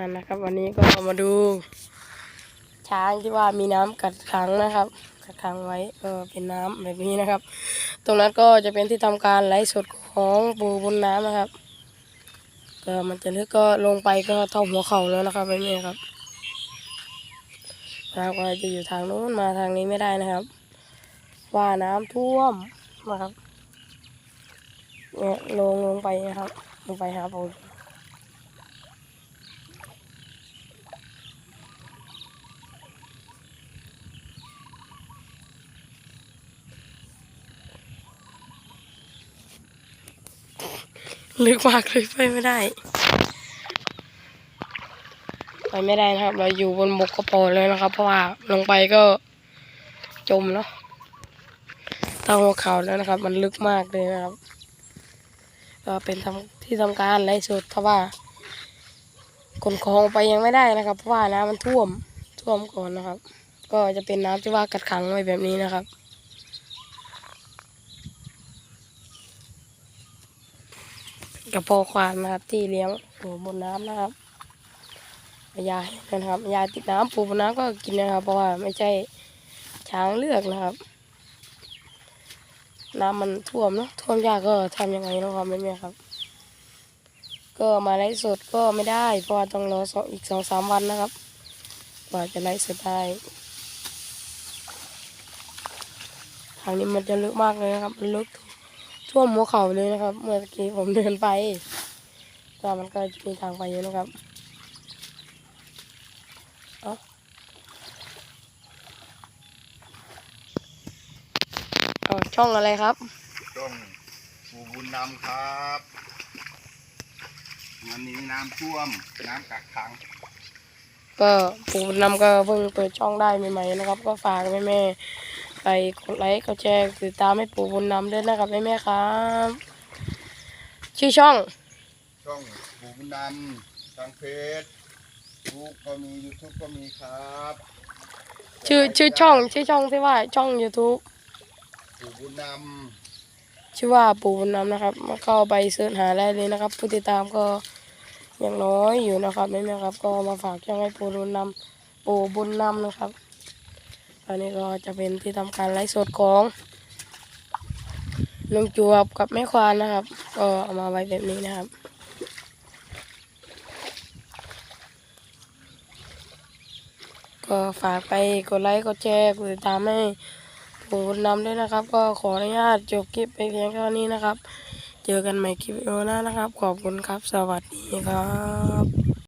อ่านะครับ วันนี้ก็มาดู ช้างที่ว่ามีน้ำกัดขังนะครับ กัดขังไว้ก็เป็นน้ำแบบนี้นะครับ ตรงนั้นก็จะเป็นที่ทำการไลฟ์สดของปูบนน้ำนะครับก็มันจะลึกก็ลงไปก็เท่าหัวเข่าแล้วนะครับแบบนี้ครับน้ำก็จะอยู่ทางนู้นมาทางนี้ไม่ได้นะครับ ว่าน้ำท่วมนะครับเนี่ยลงลงไปนะครับลงไปหาปู ลึกมากเลยไปไม่ได้ไปไม่ได้นะครับ เราอยู่บนบกก็พอเลยนะครับ เพราะว่าลงไปก็จมเนาะเท่าหัวเข่าแล้วนะครับ มันลึกมากเลยนะครับก็เป็นท,ที่ทำการไร้สุดถ้าะว่าคนคลองไปยังไม่ได้นะครับ เพราะว่าน้ำมันท่วมท่วมก่อนนะครับ ก็จะเป็นน้ำที่ว่ากัดขังไว้แบบนี้นะครับ กระโปงควานนะครับที่เลี้ยงปูบนน้ำนะครับยายนะครับยายติดน้ำปูบนน้ำก็กินนะครับ เพราะว่าไม่ใช่ช้างเลือกนะครับ น้ำมันท่วมเนาะท่วมยากก็ทำยังไงเนาะครับแม่ๆครับ ก็มาไลฟ์สดก็ไม่ได้เพราะว่าต้องรอสองอีกสองสามวันนะครับกว่าจะไลฟ์สดได้ทางนี้มันจะลึกมากเลยนะครับมันลึกท่ วมหัวเข่าเลยนะครับ เมื่อกี้ผมเดินไปก็มันก็จะมีทางไปอยู่นะครับเอาเอาช่องอะไรครับ ต้องปูบุญนำครับวันนี้น้ำท่วมน้ำกักขังก็ปู่บุญนำก็เพิ่งเปิดช่องได้ใหม่ๆนะครับ ก็ฝากแม่แม่ๆไป กดไลค์กดแชร์กดติดตามให้ปู่บุญนำด้วยนะครับแม่แม่ๆครับ ชื่อช่อง ช่องปูบุญนำทางเพจทูกก็มียูทูบก็มีครับ ชื่อชื่อช่อง ชื่อช่องที่ว่าช่อง YouTube ปูบุญนชื่อว่าปู่บุญนำนะครับมาเข้าไปเสิร์ชหาได้เลยนะครับ ผู้ติดตามก็ยังน้อยอยู่นะครับแม่แม่ๆครับ ก็มาฝากช่องให้ปู่บุญนำปู่บุญนำนะครับ อันนี้ก็จะเป็นที่ทำการไลฟ์สดของลุงจวบกับแม่ควานนะครับ ก็เอามาไว้แบบนี้นะครับก็ฝากไปกดไลค์กดแชร์กดติดตามให้ปู่บุญนำด้วยนะครับ ก็ขออนุญาตจบคลิปไปเพียงเท่านี้นะครับ เจอกันใหม่คลิปวิดีโอหน้านะครับ ขอบคุณครับ สวัสดีครับ